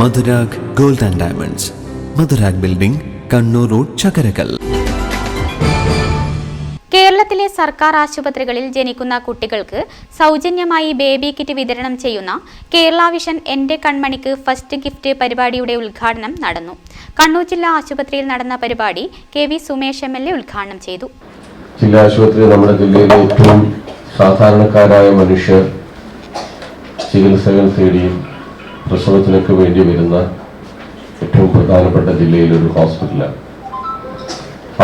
Madhurag gold and diamonds. Madhurag building Kannur road Chakkarakkal. കേരളത്തിലെ സർക്കാർ ആശുപത്രികളിൽ ജനിക്കുന്ന കുട്ടികൾക്ക് സൗജന്യമായി ബേബി കിറ്റ് വിതരണം ചെയ്യുന്ന കേരള വിഷൻ എന്റെ കൺമണിക്ക് ഫസ്റ്റ് ഗിഫ്റ്റ് പരിപാടിയുടെ ഉദ്ഘാടനം നടന്നു. കണ്ണൂർ ജില്ലാ ആശുപത്രിയിൽ നടന്ന പരിപാടി K V Sumesh M L A ഉദ്ഘാടനം ചെയ്തു. ജില്ലാ ആശുപത്രി നമ്മുടെ ജില്ലയിലെ ഏറ്റവും സാധാരണക്കാരായ മനുഷ്യർ ചികിത്സകൾ തേടിയും പ്രസവത്തിനൊക്കെ വേണ്ടി വരുന്ന ഏറ്റവും പ്രധാനപ്പെട്ട ജില്ലയിലെ ഒരു ഹോസ്പിറ്റലാണ്.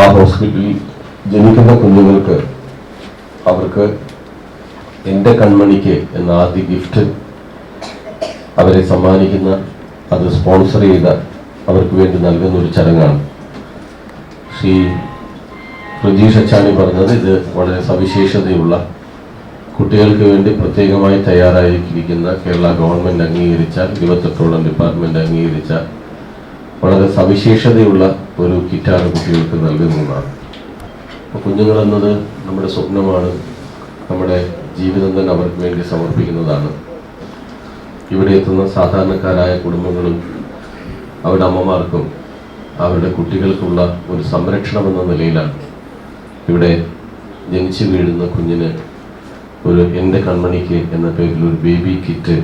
ആ ഹോസ്പിറ്റലിൽ ജനിക്കുന്ന കുഞ്ഞുങ്ങൾക്ക് അവർക്ക് എന്റെ കൺമണിക്ക് എന്ന ആദ്യ ഗിഫ്റ്റ് അവരെ സമ്മാനിക്കുന്ന അത് സ്പോൺസർ ചെയ്ത അവർക്ക് വേണ്ടി നൽകുന്ന ഒരു ചടങ്ങാണ്. ശ്രീ പ്രജീഷ് അച്ചാണി പറഞ്ഞത് ഇത് വളരെ സവിശേഷതയുള്ള കുട്ടികൾക്ക് വേണ്ടി പ്രത്യേകമായി തയ്യാറായിരിക്കുന്ന കേരള ഗവൺമെന്റ് അംഗീകരിച്ച ഇരുപത്തെട്ടോളം ഡിപ്പാർട്ട്മെന്റ് അംഗീകരിച്ച വളരെ സവിശേഷതയുള്ള ഒരു കിറ്റാണ് കുട്ടികൾക്ക് നൽകുന്നതാണ് അപ്പോൾ കുഞ്ഞുങ്ങൾ എന്നത് നമ്മുടെ സ്വപ്നമാണ്. നമ്മുടെ ജീവിതം തന്നെ അവർക്ക് വേണ്ടി സമർപ്പിക്കുന്നതാണ്. ഇവിടെ എത്തുന്ന സാധാരണക്കാരായ കുടുംബങ്ങളും അവരുടെ അമ്മമാർക്കും അവരുടെ കുട്ടികൾക്കുള്ള ഒരു സംരക്ഷണം എന്ന നിലയിലാണ് ഇവിടെ ജനിച്ചു വീഴുന്ന കുഞ്ഞിന് ഒരു എന്റെ കൺമണിക്ക് എന്ന പേരിൽ ഒരു ബേബി കിറ്റ്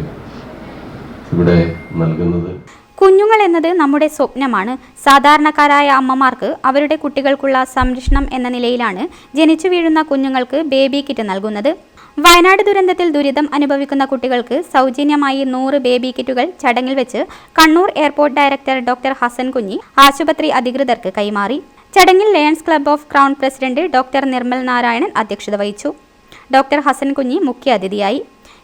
ഇവിടെ നൽകുന്നത്. കുഞ്ഞുങ്ങൾ എന്നത് നമ്മുടെ സ്വപ്നമാണ്. സാധാരണക്കാരായ അമ്മമാർക്ക് അവരുടെ കുട്ടികൾക്കുള്ള സംരക്ഷണം എന്ന നിലയിലാണ് ജനിച്ചു വീഴുന്ന കുഞ്ഞുങ്ങൾക്ക് ബേബി കിറ്റ് നൽകുന്നത്. വയനാട് ദുരന്തത്തിൽ ദുരിതം അനുഭവിക്കുന്ന കുട്ടികൾക്ക് സൗജന്യമായി നൂറ് ബേബി കിറ്റുകൾ ചടങ്ങിൽ വെച്ച് Kannur airport director doctor Hasan Kunhi ആശുപത്രി അധികൃതർക്ക് കൈമാറി. ചടങ്ങിൽ lions club of crown president doctor Nirmal Narayanan അധ്യക്ഷത വഹിച്ചു. ഡോക്ടർ ഹസൻ കുഞ്ഞി മുഖ്യാതിഥിയായി.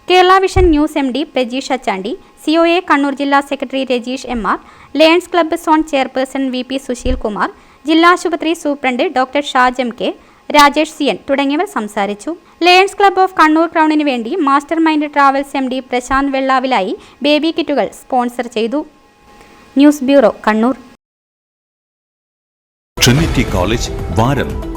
Kerala vision news M D Prajeesh Achandi C O A Kannur ജില്ലാ secretary Rajeesh M R lions club zone chairperson V P Susheel Kumar ജില്ലാ ആശുപത്രി superintendent doctor Shaj M K Rajesh C N തുടങ്ങിയവർ സംസാരിച്ചു. Lions club of Kannur ക്രൗണിന് വേണ്ടി master mind travels M D Prashanth വെള്ളാവിലായി baby കിറ്റുകൾ sponsor ചെയ്തു. News bureau Kannur. Trinity college Varam